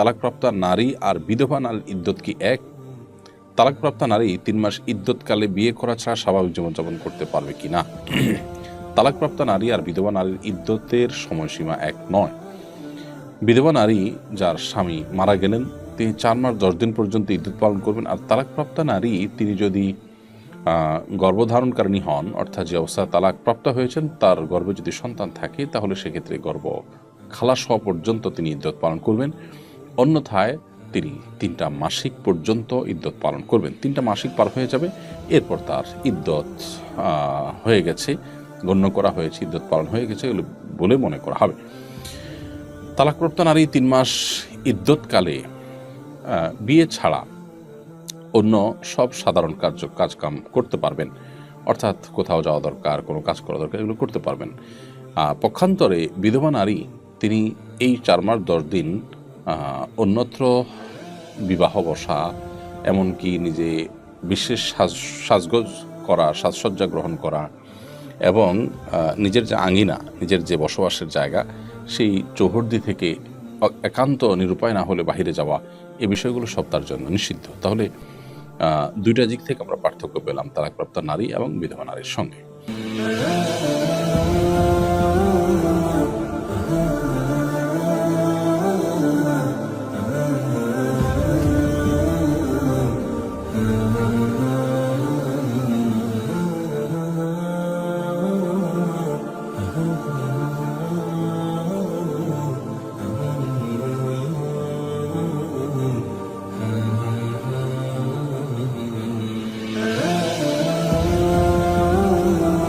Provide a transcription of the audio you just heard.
তালাকপ্রাপ্ত নারী আর বিধবা নারীর ইদ্যত কি এক? তালাকপ্রাপ্ত নারী তিন মাস ইদ্যতকালে বিয়ে করা ছাড়া স্বাভাবিক জীবনযাপন করতে পারবে কি না? তালাকপ্রাপ্ত নারী আর বিধবা নারীর ইদ্যতের সময়সীমা এক নয়। বিধবা নারী যার স্বামী মারা গেলেন, তিনি চার মাস দশ দিন পর্যন্ত ইদ্যুৎ পালন করবেন আর তালাকপ্রাপ্ত নারী তিনি যদি গর্ভধারণকারিণী হন, অর্থাৎ যে অবস্থা তালাকপ্রাপ্ত হয়েছেন, তার গর্ভে যদি সন্তান থাকে, তাহলে সেক্ষেত্রে গর্ভ খালাস হওয়া পর্যন্ত তিনি ইদ্যত পালন করবেন। অন্যথায় তিনি, তিনটা মাসিক পর্যন্ত ইদ্যত পালন করবেন। তিনটা মাসিক পার হয়ে যাবে, এরপর তার ইদ্যত হয়ে গেছে, গণ্য করা হয়েছে ইদ্যত পালন হয়ে গেছে এগুলো বলে মনে করা হবে। তালাকপ্রাপ্ত নারী তিন মাস ইদ্যতকালে বিয়ে ছাড়া অন্য সব সাধারণ কার্য, কাজকাম করতে পারবেন। অর্থাৎ কোথাও যাওয়া দরকার, কোনো কাজ করা দরকার, এগুলো করতে পারবেন। পক্ষান্তরে বিধবা নারী, তিনি এই চার মাস দশ দিন অন্যত্র বিবাহ বসা, এমনকি নিজে বিশেষ সাজ, সাজগোজ করা, সাজসজ্জা গ্রহণ করা, এবং নিজের যে আঙ্গিনা নিজের যে বসবাসের জায়গা, সেই চৌহর্দি থেকে একান্ত নিরুপায় না হলে বাইরে যাওয়া, এ বিষয়গুলো সব তার জন্য নিষিদ্ধ। তাহলে দুইটা দিক থেকে আমরা পার্থক্য পেলাম তালাকপ্রাপ্ত নারী এবং বিধবা নারীর সঙ্গে।